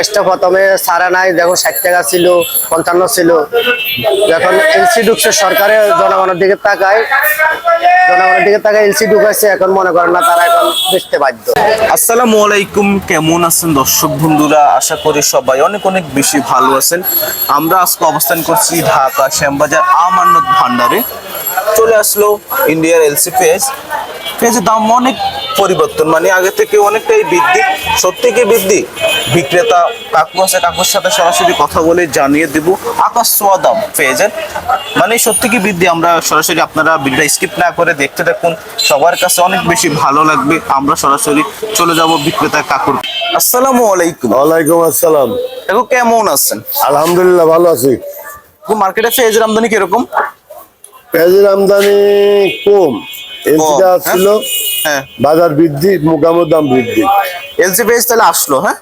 প্রাইসটা প্রথমে সারা নাই, দেখো ষাট টাকা ছিল, পঞ্চান্ন ছিল। এখন এলসি ঢুকছে সরকারের জনগণের দিকে তাকায়। জনগণের দিকে তাকায় এলসি ঢুকাইছে, এখন মনে করেন না তারা এখন বেচতে বাধ্য। আসসালামু আলাইকুম, কেমন আছেন দর্শক বন্ধুরা? আশা করি সবাই অনেক অনেক বেশি ভালো আছেন। আমরা আজকে অবস্থান করছি ঢাকা শ্যামবাজার আমানত ভান্ডারে। চলে আসলো ইন্ডিয়ার এলসি পেজ পেজের দাম অনেক পরিবর্তন মানে আগে থেকে অনেকটাই বৃদ্ধি সত্যি কি বৃদ্ধি? বিক্রেতা কাকু আছে কাকুর সাথে সরাসরি কথা বলে জানিয়ে দেব। আকাশ ছোঁয়া দাম পেজের মানে সত্যি কি বৃদ্ধি? আমরা সরাসরি আপনারা ভিডিওটা স্কিপ না করে দেখতে থাকুন। সবার কাছে অনেক বেশি ভালো লাগবে। আমরা সরাসরি চলে যাব বিক্রেতা কাকুর। আসসালামু আলাইকুম। ওয়ালাইকুম আসসালাম। দেখো কেমন আছেন? আলহামদুলিল্লাহ ভালো আছি। মার্কেটে পেঁয়াজের আমদানি কীরকম? পেঁয়াজের আমদানি কম। এলসিটা হ্যাঁ? হ্যাঁ। বাজার বৃদ্ধি দাম বৃদ্ধি। এলসি পেঁয়াজ তাহলে আসলো হ্যাঁ?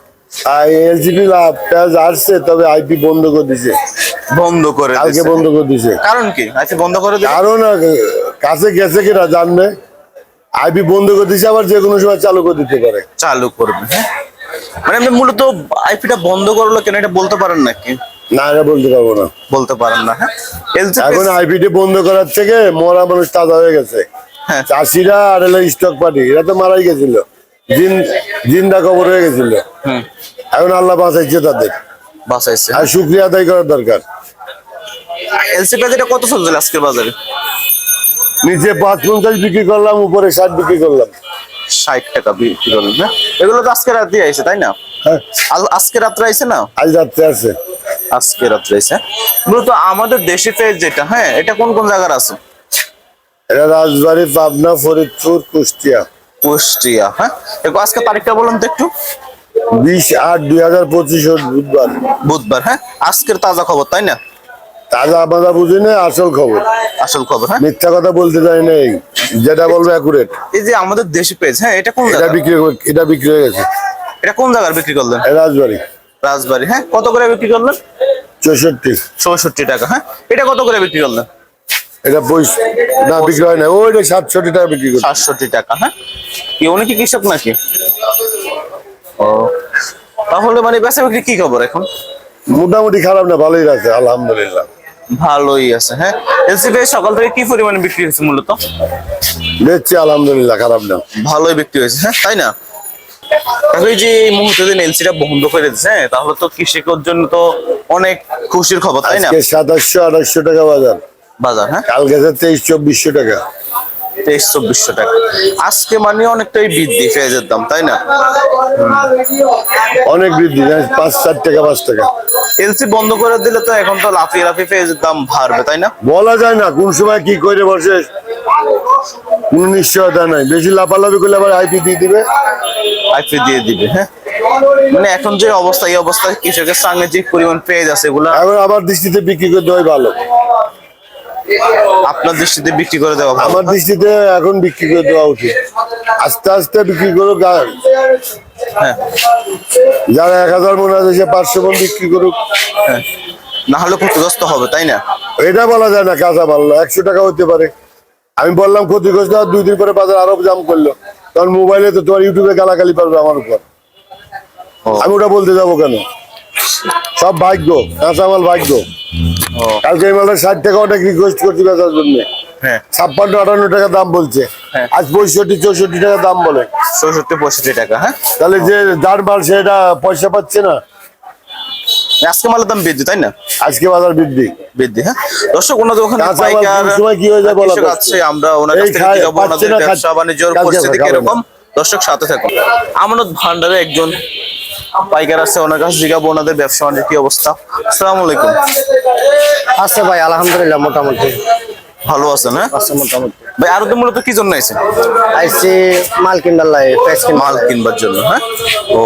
আর এলসিপি পেঁয়াজ আসছে তবে আইপি বন্ধ করে দিছে। বন্ধ করে কালকে। বন্ধ করে দিছে। কারণ কি? আচ্ছা বন্ধ করে দিল কারণ কাছে গেছে কিনা জানবে। আইপি বন্ধ করে দিছে আবার যে কোনো সময় চালু করে দিতে পারে। চালু করবে হ্যাঁ? মানে আপনি মূলত আইপিটা বন্ধ করল কেন এটা বলতে পারেন নাকি? না এটা বলতে পারব না। বলতে পারেন না হ্যাঁ? এখন আইপিটি বন্ধ করার থেকে মরা মানুষ তাজা হয়ে গেছে। চাষিরা আর স্টক পার্টি এরা তো মারাই গেছিল। জিন্দা কবর হয়ে গেছিল। এখন আল্লাহ বাঁচাইছে তাদের। বাসাইছে আর শুক্রিয়া আদায় করার দরকার। এলসি পেঁয়াজ এটা কত চলছিল আজকের বাজারে? নিচে পাঁচ পঞ্চাশ বিক্রি করলাম উপরে ষাট বিক্রি করলাম। ষাট টাকা বিক্রি করলেন হ্যাঁ এগুলো তো আজকে রাত্রে আইছে তাই না? হ্যাঁ। আজকে রাত্রে আইছে না? আজ রাত্রে আছে। আজকে রাত্রে আইছে? মূলত আমাদের দেশি পেঁয়াজ যেটা হ্যাঁ এটা কোন কোন জায়গার আছে? এটা রাজবাড়ি পাবনা ফরিদপুর কুষ্টিয়া। কুষ্টিয়া হ্যাঁ? একটু আজকে তারিখটা বলুন তো একটু। বিশ আট দুই হাজার পঁচিশ বুধবার। বুধবার হ্যাঁ? আজকের তাজা খবর তাই না? তাজা বুঝি না আসল খবর। আসল খবর হ্যাঁ? মিথ্যা কথা বলতে চাই নাই যেটা বলব অ্যাকুরেট এই যে আমাদের দেশি পেঁয়াজ হ্যাঁ এটা কোন এটা বিক্রি করে- এটা বিক্রি হয়ে গেছে। এটা কোন জায়গার বিক্রি করলেন? রাজবাড়ি। রাজবাড়ি হ্যাঁ? কত করে বিক্রি করলেন? চৌষট্টি। চৌষট্টি টাকা হ্যাঁ? এটা কত করে বিক্রি করলেন? এটা পয়স না বিক্রি হয় না। ওইটা সাতষট্টি টাকা বিক্রি সাতষট্টি টাকা হ্যাঁ? কি কৃষক নাকি? ও। তাহলে মানে বেচা বিক্রি কি খবর এখন? মোটামুটি খারাপ না ভালোই আছে আলহামদুলিল্লাহ। ভালোই আছে হ্যাঁ? সকাল থেকে কি পরিমাণে বিক্রি হয়েছে মূলত? দেখছি আলহামদুলিল্লাহ খারাপ না। ভালোই বিক্রি হয়েছে হ্যাঁ? তাই না? এখন যে এই মুহূর্তে দিন এলসিটা বন্ধ করে দিচ্ছে হ্যাঁ? তাহলে তো কৃষকের জন্য তো অনেক খুশির খবর তাই না? আজকে সাতাশশো আঠাশশো টাকা বাজার। বাজার হ্যাঁ? কাল গেছে তেইশ চব্বিশশো টাকা। তেইশ চব্বিশশো টাকা। আজকে মানে অনেকটাই বৃদ্ধি পেঁয়াজের দাম তাই না? অনেক বৃদ্ধি পাঁচ চার টাকা পাঁচ টাকা। এলসি বন্ধ করে দিলে তো এখন তো লাফিয়ে লাফিয়ে পেঁয়াজের দাম বাড়বে তাই না? বলা যায় না কোন সময় কি করে বসে কোন নিশ্চয়তা নাই। বেশি লাফালাফি করলে আবার আইপি দিয়ে দিবে। আইপি দিয়ে দিবে হ্যাঁ? মানে এখন যে অবস্থা এই অবস্থায় কৃষকের সঙ্গে যে পরিমাণ পেঁয়াজ আছে এগুলো। আমার দৃষ্টিতে বিক্রি করে দেওয়াই ভালো। আপনার দৃষ্টিতে বিক্রি করে দেওয়া আমার দৃষ্টিতে এখন বিক্রি করে দেওয়া উচিত। আস্তে আস্তে বিক্রি করুক হ্যাঁ। যারা এক হাজার মনে আছে সে পাঁচশো মন বিক্রি করুক। হ্যাঁ। না হলে ক্ষতিগ্রস্ত হবে তাই না? এটা বলা যায় না কাঁচা মাল একশো টাকা হতে পারে। আমি বললাম ক্ষতিগ্রস্ত দুই দিন পরে বাজার আরও জাম করল। কারণ মোবাইলে তো তোমার ইউটিউবে গালাগালি পারবে আমার উপর। আমি ওটা বলতে যাব কেন? সব ভাগ্য কাঁচামাল ভাগ্য। কালকে এই মালটা ষাট টাকা অনেক রিকোয়েস্ট করছি বেচার জন্য। হ্যাঁ। ছাপ্পান্ন আটান্ন টাকা দাম বলছে। হ্যাঁ। আজ পঁয়ষট্টি চৌষট্টি টাকা দাম বলে। চৌষট্টি পঁয়ষট্টি টাকা হ্যাঁ? তাহলে যে যার মাল সেটা পয়সা পাচ্ছে না। আজকে মালের দাম বৃদ্ধি তাই না? আজকে বাজার বৃদ্ধি। বৃদ্ধি হ্যাঁ? দর্শক ওনাদের ওখানে সময় কি হয়ে যায় বলা কৃষক আছে আমরা ওনার কাছ এই থেকে খায়, ওনাদের ব্যবসা খাচ্ছে- পরিস্থিতি কীরকম? দর্শক সাথে থাকুন। আমানত ভান্ডারে একজন পাইকার আছে ওনার কাছে জিজ্ঞাসা ওনাদের ব্যবসা কি অবস্থা। আসসালামু আলাইকুম। আছে ভাই আলহামদুলিল্লাহ মোটামুটি। ভালো আছেন হ্যাঁ? আছে মোটামুটি। ভাই আরও মূলত কি জন্য আইছেন? আইসি মাল কিনবার লাগে প্রাইস কিনবার মাল কিনবার জন্য হ্যাঁ? ও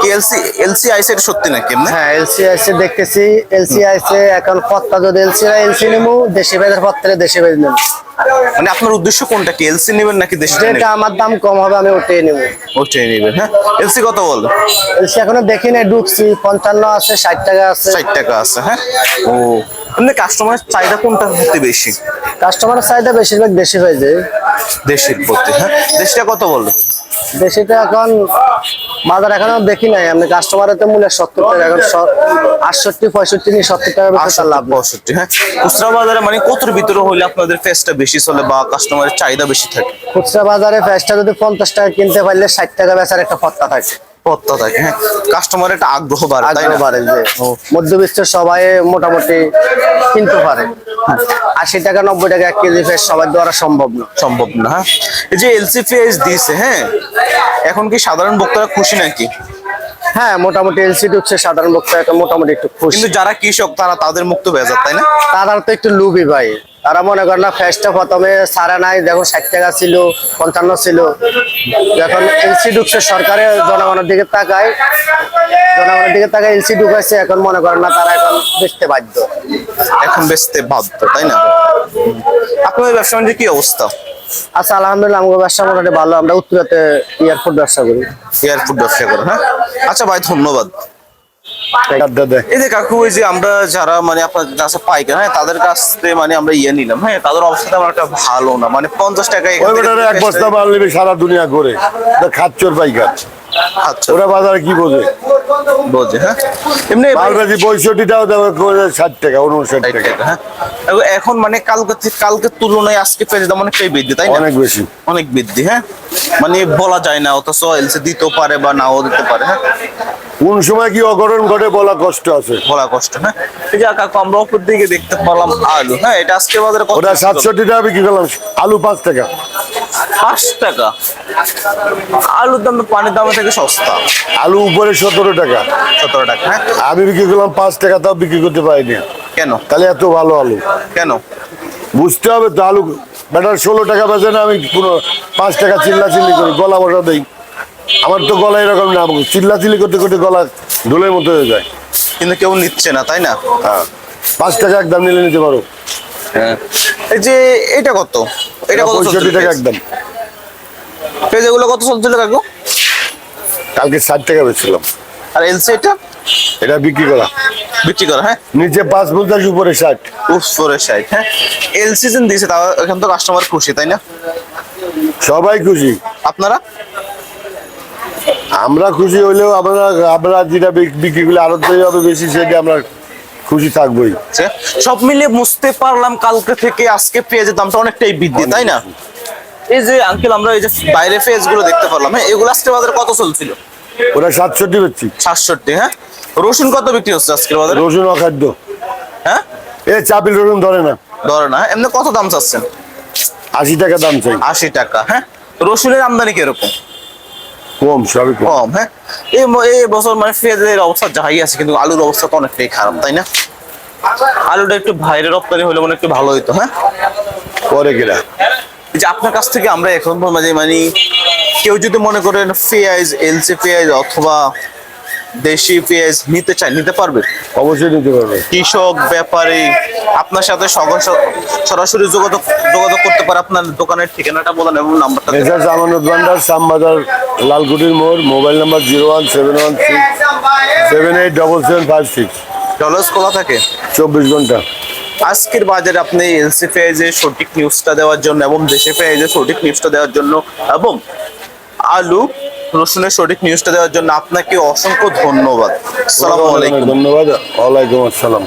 কি এলসি এলসি আইসে এটা সত্যি নাকি এমনি? হ্যাঁ এলসি আইসে দেখতেছি। এলসি আইসে এখন পত্তা যদি এলসি এলসি নিমু দেশি বেজের পত্রে দেশি বেজ নেব মানে আপনার উদ্দেশ্য কোনটা কি এলসি নেবেন নাকি দেশি যেটা আমার দাম কম হবে আমি ওটাই নেব ওটাই নেবেন হ্যাঁ? এলসি কত বল? এলসি এখনও দেখি নাই ঢুকছি। পঞ্চান্ন আছে ষাট টাকা আছে। ষাট টাকা আছে হ্যাঁ? ও এমনি কাস্টমারের চাহিদা কোনটা হতে বেশি? কাস্টমারের চাহিদা বেশিরভাগ দেশি হয়ে যায় দেশের প্রতি হ্যাঁ? দেশটা কত বলল দেশিটা এখন বাজার এখনও দেখি নাই। আমি কাস্টমারের তো মূল্য সত্তর টাকা এখন আটষট্টি পঁয়ষট্টি নিয়ে সত্তর টাকা বেশি লাভ। পঁয়ষট্টি হ্যাঁ? খুচরা বাজারে মানে কতর ভিতরে হইলে আপনাদের ফেসটা বেশি চলে বা কাস্টমারের চাহিদা বেশি থাকে? খুচরা বাজারে ফ্যাসটা যদি পঞ্চাশ টাকা কিনতে পারলে ষাট টাকা বেচার একটা পত্তা থাকে। পত্তা থাকে। হ্যাঁ কাস্টমারের একটা আগ্রহ বাড়ে তাই আগ্রহ বাড়ে যে মধ্যবিত্ত সবাই মোটামুটি কিনতে পারে। আশি টাকা নব্বই টাকা এক কেজি সবার দ্বারা সম্ভব না। সম্ভব না হ্যাঁ। এই যে দিয়েছে হ্যাঁ এখন কি সাধারণ ভক্তরা খুশি নাকি? হ্যাঁ মোটামুটি এলসি ঢুকছে সাধারণ ভক্ত একটা মোটামুটি একটু খুশি। কিন্তু যারা কৃষক তারা তাদের মুক্ত বেজার তাই না? তারা তো একটু লুবি ভাই। তারা মনে করে না ফ্যাসটা প্রথমে সারা নাই দেখো ষাট টাকা ছিল পঞ্চান্ন ছিল। যখন এলসি ঢুকছে সরকারের জনগণের দিকে তাকায় জনগণের দিকে তাকায় এলসি ঢুকাইছে এখন মনে করেন না তারা এখন বেচতে বাধ্য। এখন বেচতে বাধ্য তাই না? আপনাদের ব্যবসা বাণিজ্য কি অবস্থা? আচ্ছা আলহামদুলিল্লাহ আমাদের ব্যবসা মোটামুটি ভালো। আমরা উত্তরাতে এয়ারপোর্ট ব্যবসা করি। এয়ারফুড ব্যবসা করে হ্যাঁ? আচ্ছা ভাই ধন্যবাদ। এই যে কাকু ওই যে আমরা যারা মানে আপনার কাছে পাইকার হ্যাঁ তাদের কাছ থেকে মানে আমরা ইয়ে নিলাম। হ্যাঁ তাদের অবস্থা একটা ভালো না। মানে পঞ্চাশ টাকা এক বস্তা মাল নেবে সারা দুনিয়া করে খাচ্ছর খাচ্চর পাইকার। আচ্ছা। ওরা বাজারে কি বোঝে? বোঝে হ্যাঁ? এমনি পঁয়ষট্টি টাকা দেবে ষাট টাকা উনষাট টাকা। হ্যাঁ? এখন- মানে কালকে কালকের তুলনায় আজকে পেঁয়াজের দাম অনেকটাই বৃদ্ধি তাই না? অনেক বেশি। অনেক বৃদ্ধি হ্যাঁ? মানে বলা যায় না অথচ এলসি দিতেও পারে বা নাও দিতে পারে হ্যাঁ? কোন সময় কি অঘটন ঘটে বলা কষ্ট আছে? বলা কষ্ট হ্যাঁ? এই যে কাকু আমরা উপর দিকে দেখতে পেলাম আলু হ্যাঁ? এটা আজকে বাজারে কত ওটা সাতষট্টি টাকা বিক্রি করলাম আলু পাঁচ টাকা। পাঁচ টাকা। আলুর দাম পানির দামের থেকে সস্তা। আলু উপরে সতেরো টাকা। সতেরো টাকা। হ্যাঁ? আমি বিক্রি করলাম পাঁচ টাকা তাও বিক্রি করতে পারিনি। কেন? তাহলে এত ভালো আলু। কেন? বুঝতে হবে তো আলু বেটার ষোলো টাকা বেচে না আমি কোনো পাঁচ টাকা চিল্লা চিল্লি করি গলা বসা দিই। আমার তো গলা এরকম না চিল্লা চিল্লি করতে করতে গলা ঢোলের মতো হয়ে যায়। কিন্তু কেউ নিচ্ছে না তাই না? হ্যাঁ। পাঁচ টাকা একদম নিলে নিতে পারো। এই যে এটা কত? এটা কত পঁয়ষট্টি টাকা একদম। পেজ এগুলো কত চলছিল কাকু কালকে ষাট টাকা বেচছিলাম। আর এলসি এটা? এটা বিক্রি করা। বিক্রি করা হ্যাঁ? নিচে পাঁচ পঞ্চাশ উপরে ষাট। উপরে সাইড হ্যাঁ? এল সিজন দিয়েছে তা এখন তো কাস্টমার খুশি তাই না? সবাই খুশি। আপনারা? আমরা খুশি হইলেও আমরা আমরা যেটা বিক- বিক্রি করলে আরও হবে বেশি সেটা আমরা খুশি থাকবোই। আচ্ছা, সব মিলিয়ে বুঝতে পারলাম কালকে থেকে আজকে পেঁয়াজের দামটা অনেকটাই বৃদ্ধি তাই না? এই যে আঙ্কেল আমরা এই যে বাইরে পেঁয়াজগুলো দেখতে পারলাম হ্যাঁ এগুলো আজকে বাজারে কত চলছিল? ওরা সাতষট্টি বেচছি। সাতষট্টি হ্যাঁ? রসুন কত বিক্রি হচ্ছে আজকের বাজারে? রসুন অখাদ্য। হ্যাঁ? এ চাপিল রসুন ধরে না। ধরে না হ্যাঁ? এমনি কত দাম চাচ্ছেন? আশি টাকা দাম চাই। আশি টাকা হ্যাঁ? রসুনের আমদানি কীরকম? কম সবই কম। হ্যাঁ। এই এই বছর মানে পেঁয়াজের অবস্থা যাই আছে কিন্তু আলুর অবস্থা তো অনেকটাই খারাপ তাই না? আলুটা একটু বাইরে রপ্তানি হলে মনে একটু ভালো হইতো হ্যাঁ? পরে গেলা যে আপনার কাছ থেকে আমরা এখন মাঝে মানে কেউ যদি মনে করেন পেঁয়াজ এলসি পেঁয়াজ অথবা দেশি পেঁয়াজ নিতে চায় নিতে পারবে? অবশ্যই নিতে পারবে। কৃষক ব্যাপারী আপনার সাথে সরাসরি যোগাযোগ যোগাযোগ করতে পারে আপনার দোকানের ঠিকানাটা বলেন এবং নাম্বারটা। মেসার্স আমানত ভান্ডার শ্যামবাজার লালকুটির মোড় mobile number zero one seven one six seven eight double seven five six. Dollars খোলা থাকে? চব্বিশ ঘণ্টা। আজকের বাজারে আপনি এলসি পেঁয়াজের সঠিক নিউজটা দেওয়ার জন্য এবং দেশে পেঁয়াজের সঠিক নিউজটা দেওয়ার জন্য এবং আলু রসুনের সঠিক নিউজটা দেওয়ার জন্য আপনাকে অসংখ্য ধন্যবাদ আলাইকুম। ধন্যবাদ। ওয়ালাইকুম আসসালাম।